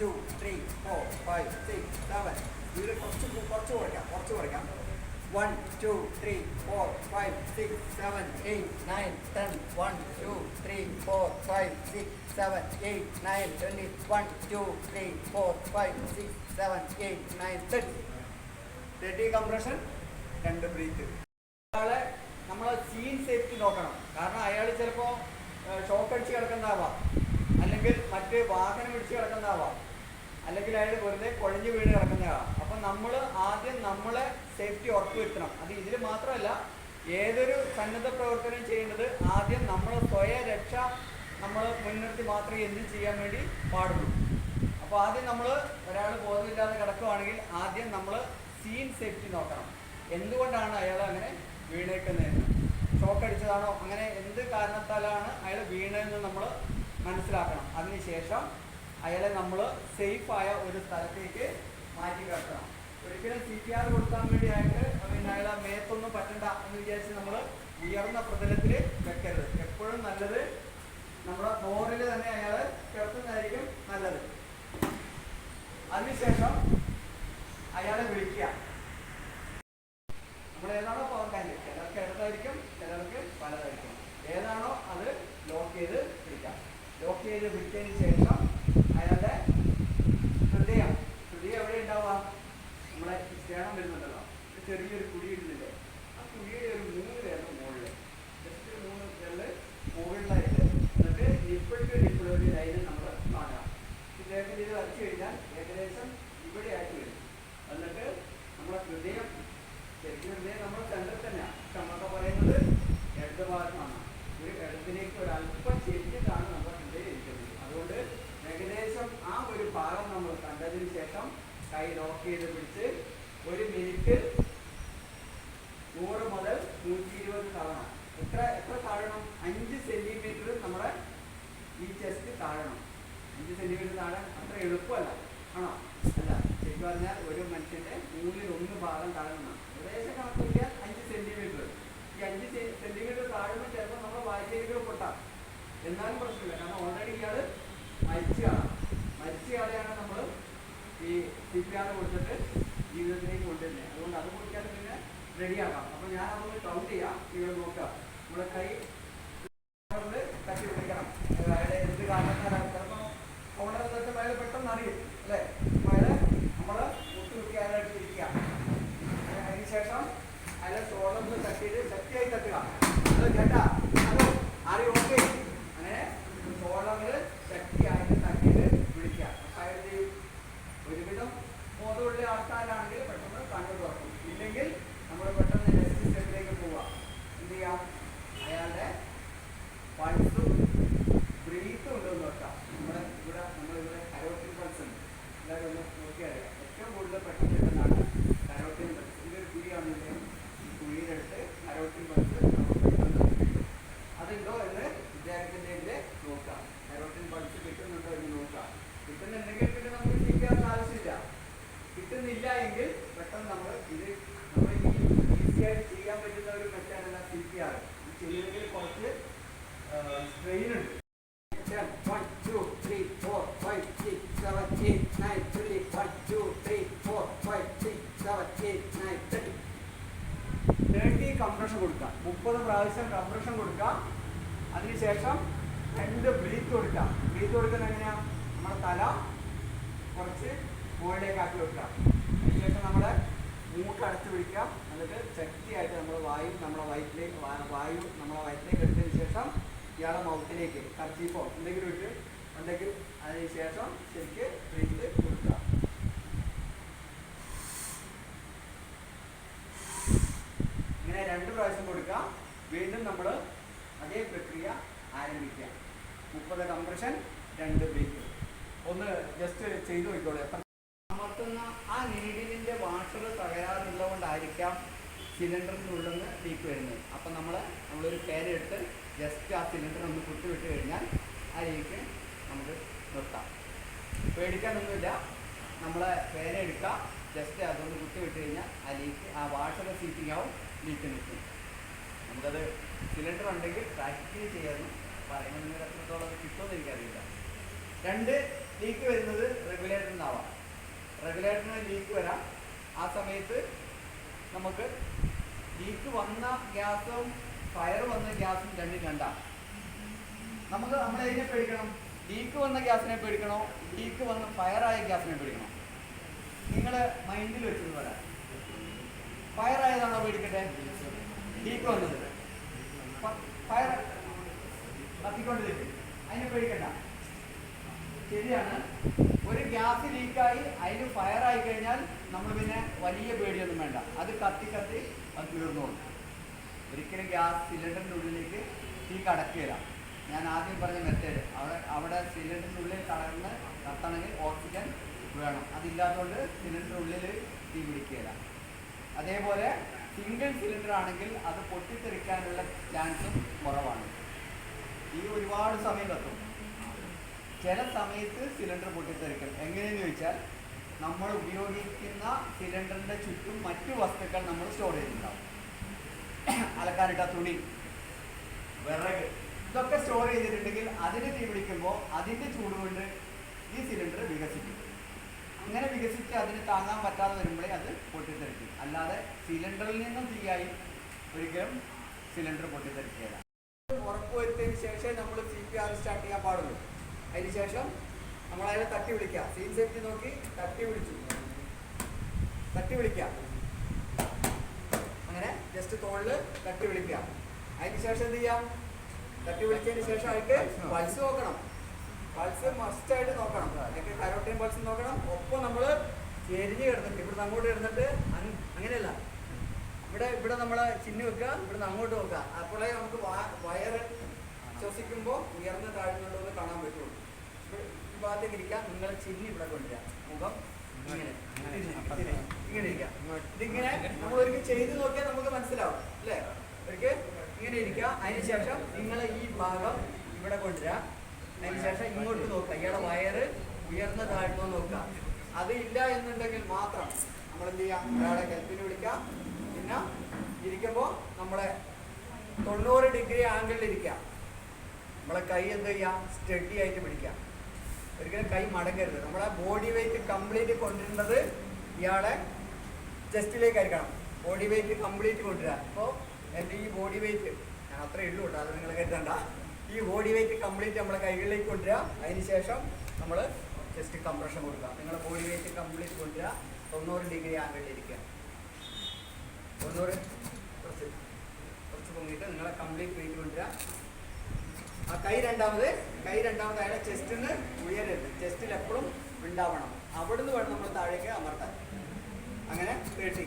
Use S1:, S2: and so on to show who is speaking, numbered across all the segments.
S1: Two three four five six seven ഇതിൽ കുറച്ച് കുറച്ച് കുറയ്ക്കാം കുറച്ച് കുറയ്ക്കാം. One two three four five six seven eight nine ten one two three four five six seven eight nine twenty one two three four five six seven eight nine thirty thirty compression രണ്ട് breath ഒരാളെ നമ്മൾ scene safety നോക്കണം. കാരണം അയാൾ ചിലപ്പോൾ shock അടിച്ച് കിടക്കുന്നതാവാം. അല്ലെങ്കിൽ മറ്റ് വാഹനം ഇടിച്ച് കിടക്കുന്നതാവാം. അല്ലെങ്കിൽ അയാൾ വെറുതെ കുഴഞ്ഞു വീണ് കിടക്കുന്നതാണ് അപ്പം നമ്മൾ ആദ്യം നമ്മളെ സേഫ്റ്റി ഉറപ്പുവരുത്തണം അത് ഇതിൽ മാത്രമല്ല ഏതൊരു സന്നദ്ധ പ്രവർത്തനം ചെയ്യേണ്ടത് ആദ്യം നമ്മൾ സ്വയം രക്ഷ നമ്മൾ മുൻനിർത്തി മാത്രമേ എന്തും ചെയ്യാൻ വേണ്ടി പാടുള്ളൂ. അപ്പോൾ ആദ്യം നമ്മൾ ഒരാൾ ബോധമില്ലാതെ കിടക്കുകയാണെങ്കിൽ ആദ്യം നമ്മൾ സീൻ സേഫ്റ്റി നോക്കണം. എന്തുകൊണ്ടാണ് അയാൾ അങ്ങനെ വീണേക്കുന്നതെന്ന്? ഷോക്ക് അടിച്ചതാണോ? അങ്ങനെ എന്ത് കാരണത്താലാണ് അയാൾ വീണതെന്ന് നമ്മൾ മനസ്സിലാക്കണം. അതിനുശേഷം അയാളെ നമ്മൾ സേഫായ ഒരു സ്ഥലത്തേക്ക് മാറ്റി കിടത്തണം ഒരിക്കലും സി പി ആർ കൊടുക്കാൻ വേണ്ടിയായിട്ട് പിന്നെ അയാളെ മേത്തൊന്നും പറ്റണ്ട എന്ന് വിചാരിച്ച് നമ്മൾ ഉയർന്ന പ്രതലത്തിൽ വെക്കരുത്. എപ്പോഴും നല്ലത് നമ്മുടെ ഫ്ലോറിൽ തന്നെ അയാൾ കിടത്തുന്നതായിരിക്കും നല്ലത്. അതിനുശേഷം അയാളെ വിളിക്കുക. നമ്മൾ ഏതാണോ പവർ ടാങ്ക് ചിലർക്ക് ഇടതായിരിക്കും ചിലർക്ക് പലതായിരിക്കും ഏതാണോ അത് ലോക്ക് ചെയ്ത് പിടിക്കാം ലോക്ക് ചെയ്ത് പിടിച്ചതിന് ശേഷം അയാളുടെ ഹൃദയം ഹൃദയം എവിടെ ഉണ്ടാവുക നമ്മളെ ക്ഷേണം വരുന്നുണ്ടല്ലോ ഒരു ചെറിയൊരു കുഴി ഇടുന്നില്ലേ? ആ കുഴിയുടെ ഒരു മൂന്ന് പേരുടെ മുകളിൽ ജസ്റ്റ് മൂന്ന് പേരിൽ മുകളിലായിട്ട് എന്നിട്ട് ഇപ്പോഴത്തെ ഒരു ഒരു ലൈന് നമ്മൾ കാണാം. ഇദ്ദേഹത്തിന് ഇത് വരച്ചു കഴിഞ്ഞാൽ ഏകദേശം ഇവിടെ ആയിട്ട് വരും. എന്നിട്ട് നമ്മുടെ ഹൃദയം ശരിക്കും ഹൃദയം നമ്മുടെ സെന്റർ തന്നെയാണ് നമ്മളൊക്കെ പറയുന്നത് ഇടത് ഭാഗത്താണ്. ഒരു ഇടത്തിലേക്ക് ഒരു അല്പം ചെരിഞ്ഞിട്ടാണ് നമ്മുടെ ഹൃദയം ഇരിക്കുന്നത്. അതുകൊണ്ട് ഏകദേശം ആ ഒരു ഭാഗം നമ്മൾ കണ്ടതിന് ശേഷം കൈ ലോക്ക് ചെയ്ത് പിടിച്ച് ഒരു മിനിറ്റ് നൂറ് മുതൽ നൂറ്റി ഇരുപത് തവണ എത്ര എത്ര താഴണം അഞ്ച് സെന്റിമീറ്റർ നമ്മുടെ ഈ ചെസ്റ്റ് താഴണം അഞ്ച് സെന്റിമീറ്റർ താഴെ അത്ര എളുപ്പമല്ല. ആണോ? അല്ല ശരിക്കും പറഞ്ഞാൽ ഒരു മനുഷ്യന്റെ മൂന്നിൽ ഒന്ന് ഭാഗം താഴണം ഏകദേശം കണക്ക് കിട്ടിയാൽ അഞ്ച് സെന്റിമീറ്റർ. ഈ അഞ്ച് സെന്റിമീറ്റർ താഴുമ്പോൾ ചിലപ്പോൾ നമ്മുടെ വായിച്ചേരികൾ പൊട്ടാം. എന്നാലും പ്രശ്നമില്ല. കാരണം ഓൾറെഡി ഇയാൾ മരിച്ചു കാണാം. മരിച്ചു കാളെയാണ് നമ്മൾ ഈ സി പി ആർ കൊടുത്തിട്ട് ജീവിതത്തിലേക്ക് കൊണ്ടുവരുന്നത് അതുകൊണ്ട് അത് കുടിക്കാൻ പിന്നെ റെഡിയാക്കാം. അപ്പോൾ ഞാൻ അതൊന്ന് കൗണ്ട് ചെയ്യാം. നിങ്ങൾ നോക്കാം. നമ്മുടെ കൈ തട്ടി പിടിക്കണം. അയാളെ എന്ത് കാരണത്താലാണ് ചിലപ്പോൾ ഓണർ എന്ന് പെട്ടെന്ന് അറിയും അല്ലേ? അപ്പോൾ നമ്മൾ അയാളെ അടുത്തിരിക്കുക അതിനുശേഷം അതിലെ ഷോളറിൽ തട്ടിയിട്ട് ശക്തിയായി തട്ടുക. അത് ചേട്ടാ ഹലോ ആറി ഓക്കെ അങ്ങനെ ഷോളറിൽ ശക്തിയായിട്ട് തട്ടിയിട്ട് വിളിക്കുക അപ്പോൾ അയാൾ എന്ത് ചെയ്യും ഒരുവിധം ബോധമുള്ള ആൾക്കാരാണെങ്കിൽ പെട്ടെന്ന് കണ്ണു തുറക്കും ഇല്ലെങ്കിൽ നമ്മൾ പെട്ടെന്ന് നെക്സ്റ്റ് സ്റ്റെപ്പിലേക്ക് പോവുക എന്ത് ചെയ്യാം അയാളുടെ പൾസും ബ്രീത്തും ഉണ്ടെന്ന് വെക്കാം നമ്മുടെ ഇവിടെ നമ്മളിവിടെ കരോട്ടിൻ പൾസ് ഉണ്ട് എല്ലാവരും ഒന്ന് നോക്കിയാൽ ഏറ്റവും കൂടുതൽ പെട്ടെന്ന് കിട്ടുന്നതാണ് കരോട്ടിൻ പൾസ് ഇതൊരു കുഴിയാണെന്നില്ലേ ഈ കുഴിയിലെടുത്ത് കരോട്ടിൻ കിട്ടും അതുണ്ടോ എന്ന് നോക്കാം. കരോട്ടിൻ പൾസ് കിട്ടുന്നുണ്ടോ നോക്കാം. കിട്ടുന്നുണ്ടെങ്കിൽ പിന്നെ നമുക്ക് ചെയ്യാൻ ആവശ്യമില്ല. കിട്ടുന്നില്ല എങ്കിൽ പെട്ടെന്ന് നമ്മൾ ഇത് നമ്മൾ ഈ ഈസി ആയിട്ട് ചെയ്യാൻ പറ്റുന്ന ഒരു മെത്തേഡല്ല സി പി ആർ. ചെയ്യുന്നതിൽ കുറച്ച് സ്ട്രെയിൻ ഉണ്ട് one two three four five six seven eight nine twenty one two three four five six seven eight nine thirty thirty compression കൊടുക്കുക മുപ്പത് പ്രാവശ്യം കംപ്രഷൻ കൊടുക്കുക അതിനുശേഷം രണ്ട് ബ്രീത്ത് കൊടുക്കുക ബ്രീത്ത് കൊടുക്കുന്നത് എങ്ങനെയാണ് നമ്മുടെ തല കുറച്ച് മുകളിലേക്ക് ആക്കി വെക്കുക. അതിനുശേഷം നമ്മുടെ മൂക്ക് അടച്ചു പിടിക്കുക. എന്നിട്ട് ശക്തിയായിട്ട് നമ്മൾ വായു നമ്മളെ വയറ്റിലേക്ക് വായു നമ്മളെ വയറ്റിലേക്ക് എടുത്തതിന് ശേഷം ഇയാളെ മൗത്തിലേക്ക് കർച്ചീപ്പോ എന്തെങ്കിലും ഇട്ട് ഉണ്ടെങ്കിൽ അതിന് ശേഷം ശരിക്ക് ബ്രീത്ത് കൊടുക്കുക ഇങ്ങനെ രണ്ട് പ്രാവശ്യം കൊടുക്കുക വീണ്ടും നമ്മൾ അതേ പ്രക്രിയ ആരംഭിക്കുക. മുപ്പത് കംപ്രഷൻ രണ്ട് ബ്രേക്ക് ഒന്ന് ജസ്റ്റ് ചെയ്തു നോക്കിക്കോളൂ. എത്ര അമർത്തുന്ന ആ നീഡിലിന്റെ വാഷർ തകരാറുള്ളതുകൊണ്ടായിരിക്കാം നിന്ന് ലീക്ക് വരുന്നത്. അപ്പം നമ്മൾ നമ്മളൊരു പേരെടുത്ത് ജസ്റ്റ് ആ സിലിണ്ടർ ഒന്ന് കുത്തിവിട്ട് കഴിഞ്ഞാൽ ആ ലീക്ക് നമുക്ക് നിർത്താം. പേടിക്കാനൊന്നുമില്ല. നമ്മളെ പേരെടുക്കുക ജസ്റ്റ് അതൊന്ന് കുത്തിവിട്ട് കഴിഞ്ഞാൽ ആ ലീക്ക് ആ വാഷർ സീറ്റിംഗ് ആവും ലീക്ക് നിൽക്കും. നമുക്കത് സിലിണ്ടർ ഉണ്ടെങ്കിൽ പ്രാക്ടിക്കലി ചെയ്യാമെന്ന് പറയുന്നതിന് എത്രത്തോളം കിട്ടുമെന്ന് എനിക്കറിയില്ല. രണ്ട് ലീക്ക് വരുന്നത് റെഗുലേറ്ററിൽ നിന്നാവാം റെഗുലേറ്ററിന് ലീക്ക് വരാം. ആ സമയത്ത് നമുക്ക് ലീക്ക് വന്ന ഗ്യാസും ഫയർ വന്ന ഗ്യാസും രണ്ടും രണ്ടാണ് നമുക്ക് നമ്മൾ അതിനെ പേടിക്കണം? ലീക്ക് വന്ന ഗ്യാസിനെ പേടിക്കണോ? ലീക്ക് വന്ന ഫയറായ ഗ്യാസിനെ പേടിക്കണോ? നിങ്ങൾ മൈൻഡിൽ വെച്ചത് പറയാം ഫയർ ആയതാണോ പേടിക്കട്ടെ? ലീക്ക് ഫയർ പേടിക്കണ്ട ശരിയാണ്. ഒരു ഗ്യാസ് ലീക്കായി അതിന് ഫയർ ആയി കഴിഞ്ഞാൽ നമ്മൾ പിന്നെ വലിയ പേടിയൊന്നും വേണ്ട. അത് കത്തി കത്തി അത് തീർന്നോളും. ഒരിക്കലും ഗ്യാസ് സിലിണ്ടറിന്റെ ഉള്ളിലേക്ക് തീ കടക്കുകയില്ല. ഞാൻ ആദ്യം പറഞ്ഞ മെത്തേഡ് അവിടെ അവിടെ സിലിണ്ടറിന്റെ ഉള്ളിൽ കടന്ന് കത്തണമെങ്കിൽ ഓക്സിജൻ വേണം. അതില്ലാത്തതുകൊണ്ട് സിലിണ്ടറിന്റെ ഉള്ളിൽ തീ പിടിക്കുകയില്ല. അതേപോലെ സിംഗിൾ സിലിണ്ടർ ആണെങ്കിൽ അത് പൊട്ടിത്തെറിക്കാനുള്ള ചാൻസും കുറവാണ്. ഈ ഒരുപാട് സമയം കത്തും. ചില സമയത്ത് സിലിണ്ടർ പൊട്ടിത്തെറിക്കും. എങ്ങനെയെന്ന് ചോദിച്ചാൽ നമ്മൾ ഉപയോഗിക്കുന്ന സിലിണ്ടറിന്റെ ചുറ്റും മറ്റു വസ്തുക്കൾ നമ്മൾ സ്റ്റോർ ചെയ്തിട്ടുണ്ടാവും. അലക്കാനിട്ട തുണി വിറക് ഇതൊക്കെ സ്റ്റോർ ചെയ്തിട്ടുണ്ടെങ്കിൽ അതിന് തീ പിടിക്കുമ്പോൾ അതിന്റെ ചൂട് കൊണ്ട് ഈ സിലിണ്ടർ വികസിക്കും. അങ്ങനെ വികസിച്ച് അതിന് താങ്ങാൻ പറ്റാതെ വരുമ്പോഴേ അത് പൊട്ടിത്തെറിക്കും. അല്ലാതെ സിലിണ്ടറിൽ നിന്നും തീയായി ഒരിക്കലും സിലിണ്ടർ പൊട്ടിത്തെറിക്കുകയില്ല ഉറപ്പുവരുത്തിയതിന് ശേഷം നമ്മൾ സി പി ആർ സ്റ്റാർട്ട് ചെയ്യാൻ പാടുള്ളൂ. അതിന് ശേഷം നമ്മൾ അതിനെ തട്ടി വിളിക്കാം. സീൻ സേഫ്റ്റി നോക്കി തട്ടി വിളിച്ചു. തട്ടി വിളിക്കാം. അങ്ങനെ ജസ്റ്റ് തോളിൽ തട്ടി വിളിക്കാം. അതിന് ശേഷം എന്ത് ചെയ്യാം? തട്ടി വിളിച്ചതിന് ശേഷം അതിക്ക് പൾസ് നോക്കണം. പൾസ് മസ്റ്റ് ആയിട്ട് നോക്കണം. അല്ലെങ്കിൽ കരോട്ടിയൻ പൾസ് നോക്കണം. ഒപ്പം നമ്മൾ ചെരിഞ്ഞ് കിടന്നിട്ട് ഇവിടുന്ന് അങ്ങോട്ട് കിടന്നിട്ട് അങ് അങ്ങനെയല്ല ഇവിടെ ഇവിടെ നമ്മൾ ചിഹ്നം വെക്കുക ഇവിടുന്ന് അങ്ങോട്ട് വെക്കുക അപ്പോഴേ നമുക്ക് വയറ് ശ്വസിക്കുമ്പോൾ ഉയർന്ന് താഴ്ന്നുണ്ടോ കാണാൻ പറ്റുള്ളൂ. ഈ ഭാഗത്തേക്ക് ഇരിക്കാം നിങ്ങൾ ചിഹ്നം ഇവിടെ കൊണ്ടുവരിക. മുഖം ഇങ്ങനെ ഇങ്ങനെ നമ്മൾ ഒരിക്കൽ ചെയ്ത് നോക്കിയാൽ നമുക്ക് മനസ്സിലാവും അല്ലേ? ഒരിക്കൽ ഇങ്ങനെ ഇരിക്കുക. അതിനുശേഷം നിങ്ങൾ ഈ ഭാഗം ഇവിടെ കൊണ്ടുവരിക. അതിനുശേഷം ഇങ്ങോട്ട് നോക്കുക ഇയാളെ വയറ് ഉയർന്ന താഴ്ന്നോ നോക്കുക. അത് ഇല്ല എന്നുണ്ടെങ്കിൽ മാത്രം നമ്മൾ എന്ത് ചെയ്യാം? ഒരാളെ ഹെൽപ്പിന് വിളിക്കാം. പിന്നെ ഇരിക്കുമ്പോൾ നമ്മളെ തൊണ്ണൂറ് ഡിഗ്രി ആംഗിളിൽ ഇരിക്കാം നമ്മളെ കൈ എന്ത് ചെയ്യാം? സ്റ്റഡി ആയിട്ട് പിടിക്കാം ഒരിക്കലും കൈ മടങ്ങരുത്. നമ്മളെ ബോഡി വെയിറ്റ് കംപ്ലീറ്റ് കൊണ്ടിരുന്നത് ഇയാളെ ചെസ്റ്റിലേക്കായിരിക്കണം ബോഡി വെയിറ്റ് കംപ്ലീറ്റ് കൊണ്ടുവരാം. അപ്പോൾ എന്റെ ഈ ബോഡി വെയിറ്റ് ഞാൻ അത്രേ ഉള്ളൂ കേട്ടോ. അത് നിങ്ങൾ കരുതണ്ട. ഈ ബോഡി വെയിറ്റ് കംപ്ലീറ്റ് നമ്മളെ കൈകളിലേക്ക് കൊണ്ടുവരിക. അതിന് ശേഷം നമ്മൾ ജസ്റ്റ് കംപ്രഷൻ കൊടുക്കുക. നിങ്ങളുടെ ബോഡി വെയിറ്റ് കംപ്ലീറ്റ് കൊണ്ടുവരിക. തൊണ്ണൂറ് ഡിഗ്രി ആംഗിളിൽ ഇരിക്കുക. തൊണ്ണൂറ് കുറച്ച് കുറച്ച് പൊങ്ങിയിട്ട് നിങ്ങളെ കംപ്ലീറ്റ് വെയിറ്റ് കൊണ്ടുവരിക. ആ കൈ രണ്ടാമത് കൈ രണ്ടാമത് അയാളെ ചെസ്റ്റിൽ നിന്ന് ഉയരരുത്. ചെസ്റ്റിൽ എപ്പോഴും ഉണ്ടാവണം. അവിടെ നിന്ന് വേണം നമ്മൾ താഴേക്ക് അമർത്താൻ. അങ്ങനെ തേട്ടി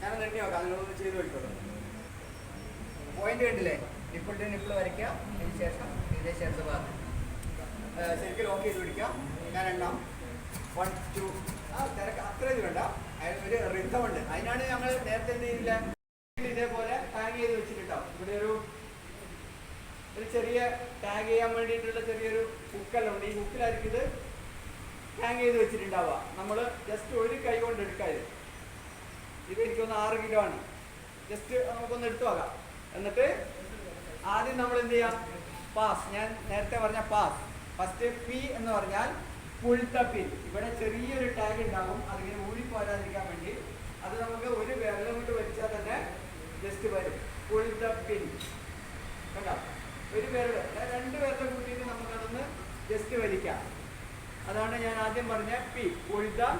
S1: ഞാൻ നെട്ടി നോക്കാം. നിങ്ങളൊന്ന് ചെയ്ത് നോക്കിക്കോളൂ. പോയിന്റ് കണ്ടില്ലേ? നിപ്പിൾ ടു നിപ്പിൾ വരയ്ക്കുക അതിന് ശേഷം ഇതേ ശേഷം ഭാഗം ശരിക്ക് ലോക്ക് ചെയ്ത് പിടിക്കാം. ഞാൻ എണ്ണം. വൺ ടു ആ തിരക്ക് അത്ര ഇത് വേണ്ട. അതിനൊരു റിഥമുണ്ട് അതിനാണ് ഞങ്ങൾ നേരത്തെ എന്ത് ചെയ്തില്ല? ഇതേപോലെ ടാഗ് ചെയ്ത് വെച്ചിട്ടുണ്ടാവും. ഇവിടെ ഒരു ഒരു ചെറിയ ടാഗ് ചെയ്യാൻ വേണ്ടിയിട്ടുള്ള ചെറിയൊരു ഹുക്കെല്ലാം ഉണ്ട്. ഈ ഹുക്കിലായിരിക്കും ഇത് ഹാങ് ചെയ്ത് വെച്ചിട്ടുണ്ടാവുക. നമ്മൾ ജസ്റ്റ് ഒരു കൈ കൊണ്ട് എടുക്കാതെ ഇത്. എനിക്കൊന്ന് ആറ് കിലോ ആണ്. ജസ്റ്റ് നമുക്കൊന്ന് എടുത്തു നോക്കാം. എന്നിട്ട് ആദ്യം നമ്മൾ എന്ത് ചെയ്യാം? പാസ് ഞാൻ നേരത്തെ പറഞ്ഞ പാസ് ഫസ്റ്റ് പി എന്ന് പറഞ്ഞാൽ പുൾ ദ പിൻ ഇവിടെ ചെറിയൊരു ടാഗ് ഉണ്ടാകും. അതിങ്ങനെ ഊഴിപ്പോരാതിരിക്കാൻ വേണ്ടി. അത് നമുക്ക് ഒരു വിരലും കൊണ്ട് വലിച്ചാൽ തന്നെ ജസ്റ്റ് വരും. പുൾ ദ പിൻ കണ്ടോ? ഒരു വിരൽ. രണ്ട് വിരലും കൂട്ടിയിട്ട് നമുക്കതൊന്ന് ജസ്റ്റ് വലിക്കാം. അതാണ് ഞാൻ ആദ്യം പറഞ്ഞ പി പുൾ ദ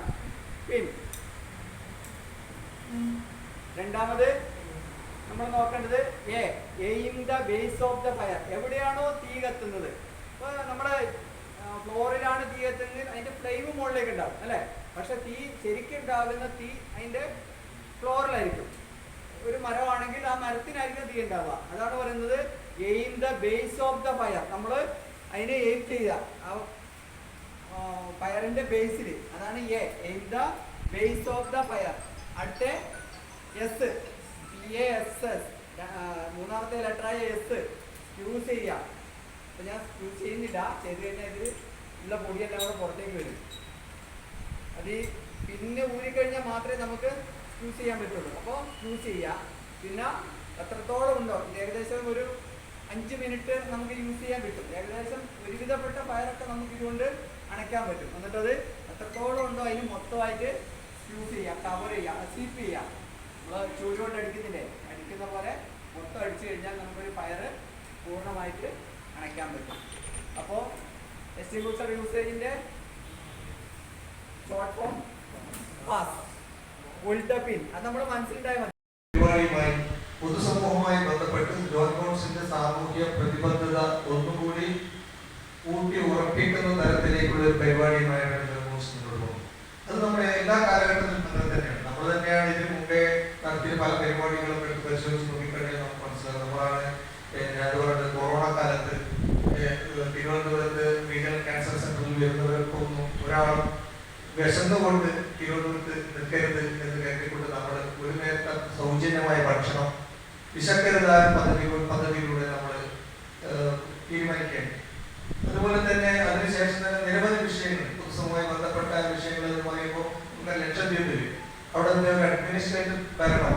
S1: പിൻ രണ്ടാമത് നമ്മൾ നോക്കേണ്ടത് A aim the base of the fire എവിടെയാണോ തീ കത്തുന്നത്? ഇപ്പോൾ നമ്മുടെ ഫ്ലോറിലാണ് തീ കത്തുന്നത്. അതിന്റെ ഫ്ലെയിം മുകളിലേക്ക് ഉണ്ടാവും അല്ലേ? പക്ഷെ തീ ശരിക്കും ഉണ്ടാകുന്ന തീ അതിന്റെ ഫ്ലോറിലായിരിക്കും. ഒരു മരമാണെങ്കിൽ ആ മരത്തിനായിരിക്കും തീ ഉണ്ടാവുക. അതാണ് പറയുന്നത് aim the base of the fire നമ്മൾ അതിനെ എയിം ചെയ്യുക. ആ ഫയറിന്റെ ബേസിൽ അതാണ് A aim the base of the fire അടുത്ത എസ് എസ് എസ് മൂന്നാമത്തെ ലെറ്ററായ എസ് യൂസ് ചെയ്യാം. അപ്പൊ ഞാൻ യൂസ് ചെയ്യുന്നില്ല. ചെയ്ത് കഴിഞ്ഞാൽ ഇതിൽ ഉള്ള പൊടിയെല്ലാം കൂടെ പുറത്തേക്ക് വരും. അത് ഈ പിന്നെ ഊരിക്കഴിഞ്ഞാൽ മാത്രമേ നമുക്ക് യൂസ് ചെയ്യാൻ പറ്റുള്ളൂ. അപ്പോൾ യൂസ് ചെയ്യാം. പിന്നെ എത്രത്തോളം ഉണ്ടോ? ഏകദേശം ഒരു അഞ്ച് മിനിറ്റ് നമുക്ക് യൂസ് ചെയ്യാൻ പറ്റും. ഏകദേശം ഒരുവിധപ്പെട്ട ഫയറൊക്കെ നമുക്ക് ഇതുകൊണ്ട് അണയ്ക്കാൻ പറ്റും. എന്നിട്ടത് എത്രത്തോളം ഉണ്ടോ? അതിന് മൊത്തമായിട്ട് യൂസ് ചെയ്യാം. കവർ ചെയ്യുക സീപ്പ് ചെയ്യുക നമ്മൾ ചൂടുകൊണ്ട് അടിക്കുന്നില്ലേ? അടിക്കുന്ന പോലെ മൊത്തം അടിച്ചു കഴിഞ്ഞാൽ നമുക്കൊരു ഫയർ പൂർണമായിട്ട് അണയ്ക്കാൻ പറ്റും. അപ്പോൾ എക്സ്റ്റിങ്കൂസർ യൂസേജിന്റെ ഷോർട്ട് ഫോം പാസ് ഉൾട്ടപ്പിൻ അത് നമ്മുടെ
S2: മനസ്സിലുണ്ടായ പൊതുസമൂഹവുമായി ബന്ധപ്പെട്ട് ജോൺ സാമൂഹ്യ പ്രതിബദ്ധത ഒന്നുകൂടി ഊട്ടി ഉറപ്പിക്കുന്ന തരത്തിലേക്കുള്ള ഒരു പരിപാടിയുമായാണ് ജോൺ കോൺസ് അത് നമ്മുടെ എല്ലാ കാലഘട്ടത്തിലും അങ്ങനെ തന്നെയാണ് നമ്മൾ തന്നെയാണ് ഇതിന് മുമ്പേ പല പരിപാടികളും എടുത്ത് പരിശോധിച്ച് നോക്കിക്കഴിഞ്ഞാൽ നമുക്ക് മനസ്സിലാകും. നമ്മളാണ് പിന്നെ അതുപോലെ കൊറോണ കാലത്ത് തിരുവനന്തപുരത്ത് റീജിയണൽ ക്യാൻസർ സെന്ററിൽ വരുന്നവർക്കൊന്നും ഒരാളും വിശന്നുകൊണ്ട് തിരുവനന്തപുരത്ത് നിൽക്കരുത് എന്ന് കരുതിക്കൊണ്ട് നമ്മൾ ഒരു നേരത്തെ സൗജന്യമായ ഭക്ഷണം വിശക്കരുതാൻ പദ്ധതി പദ്ധതിയിലൂടെ നമ്മൾ തീരുമാനിക്കുകയാണ്. അഡ്മിനിസ്ട്രേറ്റീവ്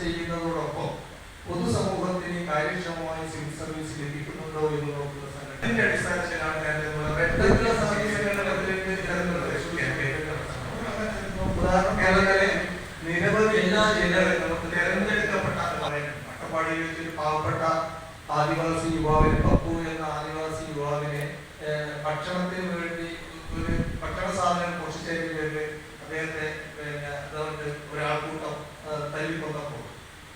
S2: ചെയ്യുന്നതോടൊപ്പം പൊതുസമൂഹത്തിന് കാര്യക്ഷമമായി സിവിൽ സർവീസ് ലഭിക്കുന്നുണ്ടോ എന്ന് നോക്കുന്ന സംഘടനയുടെ അടിസ്ഥാനത്തിലാണ് ഞാൻ നിങ്ങളെ പെട്ടെന്നുള്ള സർവീസ് സംഘടനകളിലേക്ക് ഇത്തരത്തിലുള്ള ഉദാഹരണം കേരളത്തിലെ നിരവധി എല്ലാ ജില്ലകളിലും നമുക്ക് തെരഞ്ഞെടുക്കപ്പെട്ട അട്ടപ്പാടിയിൽ വെച്ചൊരു പാവപ്പെട്ട ആദിവാസി യുവാവിന് പപ്പു എന്ന ആദിവാസി യുവാവിനെ ഭക്ഷണത്തിന് വേണ്ടി ഒരു ഭക്ഷണ സാധനം മോഷിച്ചതിന് പേരിൽ അദ്ദേഹത്തെ പിന്നെ അതുകൊണ്ട് ഒരാൾക്കൂട്ടം ഏഹ്, തല്ലിക്കൊന്നപ്പോൾ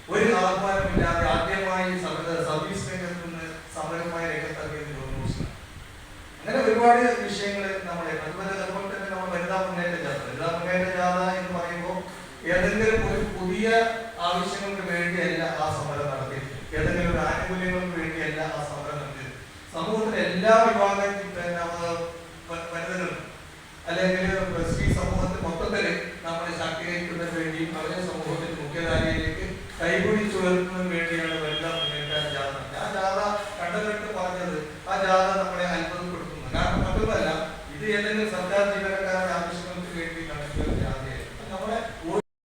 S2: ഒരു ആഹ്വാനമില്ലാതെ ആദ്യമായി സമര സർവീസ് രംഗത്ത് നിന്ന് സമരമായി രംഗത്തിറങ്ങിയത് ജോർജ് അങ്ങനെ ഒരുപാട് വിഷയങ്ങൾ നമ്മളെ അതുപോലെ അതുപോലെ തന്നെ നമ്മൾ വനിതാ മുന്നേറ്റ ജാഥ വനിതാ മുന്നേറ്റ ജാഥ എന്ന് പറയുമ്പോൾ ഏതെങ്കിലും ഒരു പുതിയ ആവശ്യങ്ങൾക്ക് വേണ്ടിയല്ല ആ സമരം നടത്തിയത് ഏതെങ്കിലും ഒരു വേണ്ടിയല്ല ആ സമരം നടത്തിയത് സമൂഹത്തിലെ എല്ലാ വിഭാഗം വനിതകളും അല്ലെങ്കിൽ സ്ത്രീ സമൂഹത്തിൽ മൊത്തത്തിൽ നമ്മളെ ശാക്തീകരിക്കുന്നതിന് വേണ്ടി അവരെ സമൂഹത്തിന്റെ മുഖ്യധാരയിലേക്ക് കൈപിടിച്ചുയർത്തുന്ന